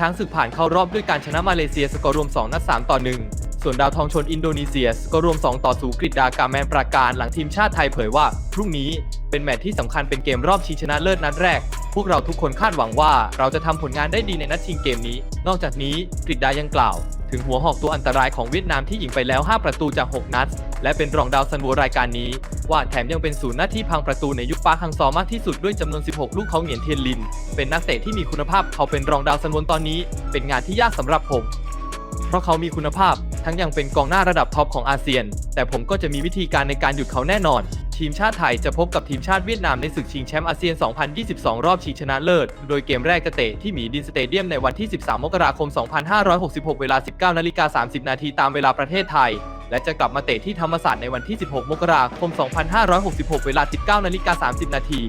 ช้างศึกผ่านเข้ารอบด้วยการชนะมาเลเซียสกอร์รวม 2 นัด 3 ต่อ 1 ส่วนดาวทองชนอินโดนีเซียสกอร์รวม 2 ต่อ0กฤษดากาแมนปราการหลังทีมชาติไทยเผยว่า พรุ่งนี้เป็นแมตช์ที่สำคัญเป็นเกมรอบชิงชนะเลิศนัดแรก พวกเราทุกคนคาดหวังว่าเราจะทำผลงานได้ดีในนัดชิงเกมนี้ นอกจากนี้กฤษดายังกล่าว ถึงหัวหอกตัวอันตรายของเวียดนามที่ยิงไปแล้ว 5 ประตูจาก 6 นัด และเป็นรองดาวซันโวรายการนี้ ว่าแถมยังเป็นศูนย์หน้าที่พังประตูในยุคปาร์คฮังซอมากที่สุดด้วยจำนวน 16 ลูกเขาเหงียนเทียนลิน เป็นนักเตะที่มีคุณภาพเขาเป็นรองดาวซันโวตอนนี้ เป็นงานที่ยากสำหรับผม เพราะเขามีคุณภาพ ทั้งยังเป็นกองหน้าระดับท็อปของอาเซียน แต่ผมก็จะมีวิธีการในการหยุดเขาแน่นอน ทีมชาติไทยจะพบกับทีมชาติเวียดนามในศึกชิงแชมป์อาเซียน 2022 รอบชิงชนะเลิศ โดยเกมแรกจะเตะที่หมีดินสเตเดียมในวันที่ 13 มกราคม 2566 เวลา 19นาฬิกา30 นาทีตามเวลาประเทศไทย และจะกลับมาเตะที่ธรรมศาสตร์ในวันที่ 16 มกราคม 2566 เวลา 19นาฬิกา30 นาที